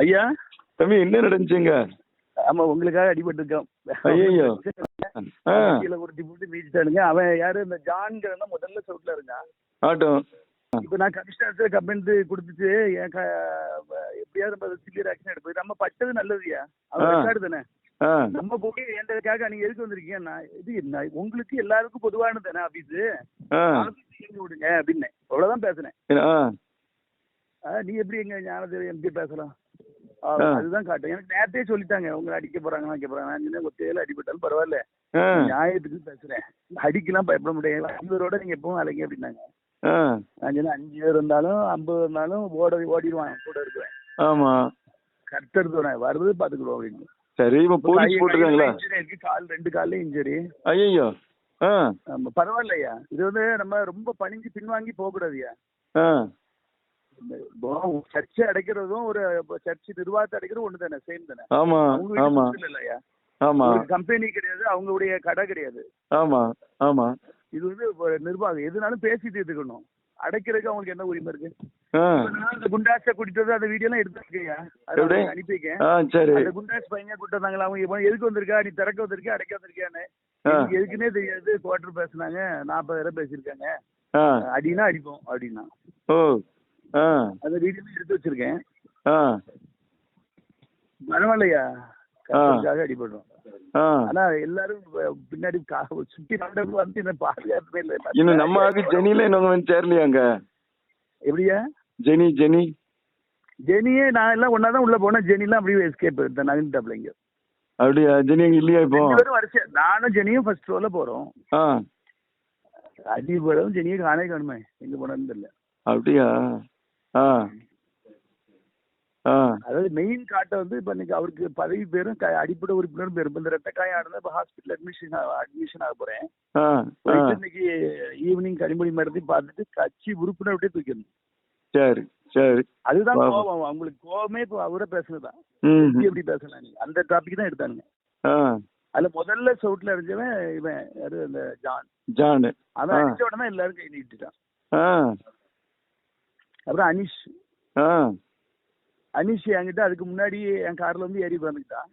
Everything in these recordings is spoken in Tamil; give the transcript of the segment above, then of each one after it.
ஐயா? தம்பி என்ன நடந்துச்சுங்க? ஆமா உங்களுக்காக அடிபட்டிருக்கோம். ஐயையோ. ஆ. கீழே உருட்டி போட்டு மீச்சிட்டானுங்க அவன் யாரு? இந்த ஜான்கிறவன் தான் முதல்ல சவுட்ல இருந்தான் ஆட்டம் இப்ப நான் கமிஷனர் கம்பெனி கொடுத்துட்டு எப்படியாவது நம்ம சிவியர் ஆக்ஷன் எடுப்போம். நம்ம பட்டது நல்லதுயா அவன். ரெக்கார்டு தானே. நம்ம போய் என்கிட்டக்காக நீங்க எதுக்கு வந்திருக்கீங்க நான் இது என்ன? உங்களுக்கு எல்லாருக்கும் பொதுவானது தானே ஆபீஸ் விடுங்க அப்படின்னு அவ்வளவுதான் பேசுனேன். நீ எப்படி எங்க ஞானதேவி எம்பி பேசலாம். அதுதான் காட்டும் எனக்கு நேரத்தையே சொல்லிட்டாங்க உங்களை அடிக்க போறாங்க அடிக்க போறாங்க நான் ஒத்தையில அடிபட்டாலும் பரவாயில்ல. நியாயத்துக்கு பேசுறேன். அடிக்கலாம் பயப்பட முடியாது. ஐம்பதோட நீங்க எப்பவும் அலைங்க அப்படின்னாங்க. நான் சொன்னேன் அஞ்சு பேர் இருந்தாலும் ஐம்பது இருந்தாலும் ஓட ஓடிடுவான் கூட இருக்கிறேன் ஆமா. எடுத்துறேன் வருது பாத்துக்கிடுவோம் அப்படின்னு. சரி இப்ப போலீஸ் போட்டிருக்காங்களா? கால் ரெண்டு கால்ல இன்ஜுரி ஐயோ பரவாயில்லையா? இது வந்து நம்ம ரொம்ப பணிஞ்சு பின்வாங்கி போக கூடாதுயா ஆ சர்ச்சை அடைக்கிறதும் ஒரு சர்ச்சு நிர்வாகத்தை அடைக்கிறதும் ஒண்ணு தானே சேம் தானே. ஆமா ஆமா. இல்லையா? ஆமா. கம்பெனி கிடையாது அவங்களுடைய கடை கிடையாது. ஆமா ஆமா. இது வந்து நிர்வாகம் எதுனாலும் பேசி தீர்த்துக்கணும் அடைக்கிறதுக்கு அவங்களுக்கு என்ன உரிமை இருக்கு? இப்ப அந்த குண்டாஸை கூட்டிட்டு வந்து அந்த வீடியோ எல்லாம்? உங்களுக்கு அனுப்பி அந்த குண்டாஸ் பையன் கூட்டு வந்தாங்களா அவங்க எதுக்கு வந்திருக்கா? நீ திறக்க வந்திருக்கா அடைக்க வந்திருக்கியான்னு. எதுக்குன்னே தெரியாது. குவார்டர் பேசுனாங்க நாற்பதாயிரம் பேசியிருக்காங்க. அடினா அடிப்போம் அப்படின்னா. அந்த வீடியோ எடுத்து வச்சிருக்கேன். பரவாயில்லையா அடிபடுறோம் ஆனா எல்லாரும் பின்னாடி சுத்தி மண்டபம் வந்து என்ன பாதுகாப்பே இல்லை. இன்னும் நம்ம ஆக்கு ஜெனில இன்னும் வந்து சேரலையாங்க எப்படியா? Jenny Jenny. ஜெனியே நான் எல்லாம் ஒன்னா தான் உள்ள போனேன். ஜெனிலாம் அப்படியே எஸ்கேப் எடுத்தேன். நகர்ந்துட்டாப்ல இங்க. அப்படியா? ஜெனி அங்க இல்லையா இப்போ? நானும் ஜெனியும் ஃபர்ஸ்ட் ரோல போறோம். அடிபடும் ஜெனியை காணே காணுமே. எங்க போனதுன்னு தெரியல. அப்படியா? அதாவது மெயின் காட்டை வந்து இப்ப இன்னைக்கு அவருக்கு பதவி பேரும் அடிப்படை உறுப்பினரும் பேரும். இந்த ரெட்ட காயம் இப்ப ஹாஸ்பிட்டல் அட்மிஷன் அட்மிஷன் ஆக போறேன். இன்னைக்கு ஈவினிங் கனிமொழி மேடத்தையும் பார்த்துட்டு கட்சி உறுப்பினர் விட்டே தூக்கணும் சரி சரி. அதுதான். கோபம். அவங்களுக்கு கோபமே இப்போ அவரை பேசுனதுதான் ம் எப்படி பேசலாம் நீங்க அந்த டாபிக் தான் எடுத்தானுங்க. ஆ. அதுல முதல்ல சவுட்ல இருந்தவன் இவன் யாரு? அந்த ஜான். ஜானு. அவன். அடிச்ச உடனே எல்லாரும் கை நீட்டிட்டான். அப்புறம் அனிஷ். ஆ. அனிஷ் என்கிட்ட அதுக்கு முன்னாடி என் கார்ல வந்து ஏறி உட்காந்துக்கிட்டான்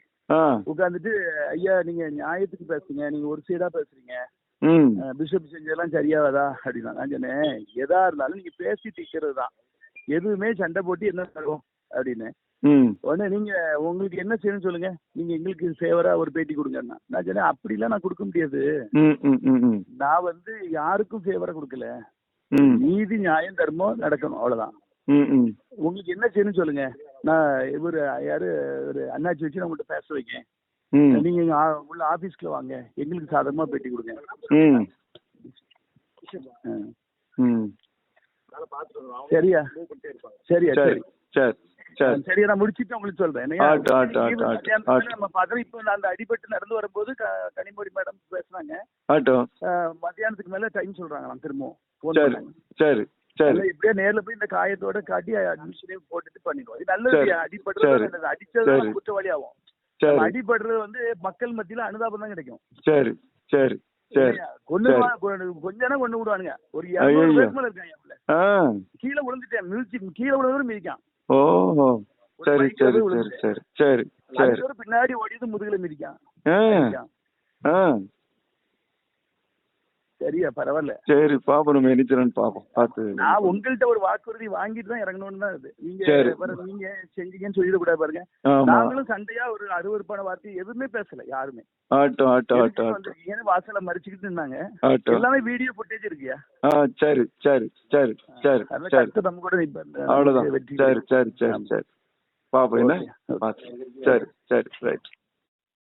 உட்காந்துட்டு ஐயா நீங்க நியாயத்துக்கு பேசுறீங்க. நீங்க ஒரு சைடா பேசுறீங்க. பிஷப் செஞ்சதெல்லாம் சரியாவதா அப்படின்னா நான் சொன்னேன் எதா இருந்தாலும் நீங்க பேசி தீக்கிறது தான். எதுவுமே சண்டை போட்டு என்ன தரும் அப்படின்னு. உடனே நீங்க உங்களுக்கு என்ன செய்யணும்னு சொல்லுங்க. நீங்க எங்களுக்கு ஃபேவரா ஒரு பேட்டி கொடுங்கன்னா நான் சொன்னேன் அப்படிலாம் நான் கொடுக்க முடியாது. நான் வந்து யாருக்கும் ஃபேவரா கொடுக்கல. நீதி நியாயம் தர்மம் நடக்கணும். அவ்வளவுதான். ம் ம். உங்களுக்கு என்ன செய்யணும்னு சொல்லுங்க. நான் இவர் யாரு ஒரு அண்ணாச்சி வச்சு நான் உங்கள்கிட்ட பேச வைக்கேன். ம். நீங்க உள்ள ஆபீஸ்க்குள்ள வாங்க. எங்களுக்கு சாதகமா பேட்டி கொடுங்க. சரியா? சரியா சரி. சரி. சரி. நான் முடிச்சிட்டு உங்களுக்கு சொல்றேன். நம்ம பார்த்தோம் இப்போ அந்த அடிபட்டு நடந்து வரும்போது கனிமொழி மேடம் பேசுனாங்க. மத்தியானத்துக்கு மேல டைம் சொல்றாங்க திரும்பவும். சரி சரி இப்படியே நேர்ல போய் இந்த காயத்தோட காட்டி அட்மிஷனே போட்டுட்டு பண்ணிடுவோம். இது நல்லது. அடிபடுறது. அடிச்சது. குற்றவாளி ஆகும் அடிபடுறது வந்து மக்கள் மத்தியில அனுதாபம் தான் கிடைக்கும். சரி சரி சரி கொண்டு. கொஞ்சம் கொண்டு விடுவானுங்க. ஒரு கீழே விழுந்துட்டேன் மிதிச்சு கீழே விழுந்தவரும் மிதிக்கான். ஓஹோ. சரி சரி சரி. சரி சரி சரி. பின்னாடி ஓடிட்டு முதுகுல மிதிக்கான். ஆ. மிதிக்கான். ஆ. சரியா பரவாயில்ல. சரி பாப்போம் நம்ம பாப்போம். பார்த்து நான் உங்கள்ட்ட ஒரு வாக்குறுதி வாங்கிட்டு தான் இறங்கணும்னு தான் இது. நீங்க. பாருங்க, நீங்க செஞ்சீங்கன்னு சொல்லிடக்கூடாது பாருங்க. ஆமா. நாங்களும் சண்டையா ஒரு அருவருப்பான வார்த்தை எதுவுமே பேசல யாருமே. எதுக்கு ஆட்டம் ஆட்டம் வந்திருக்கீங்கன்னு வாசல மறிச்சுக்கிட்டு இருந்தாங்க எல்லாமே வீடியோ ஃபுட்டேஜ் இருக்கியா? சரி சரி சரி சரி சரி. நம்ம கூட வெற்றி சரி சரி சரி. சரி. பாப்போம் என்ன? சரி சரி ரைட்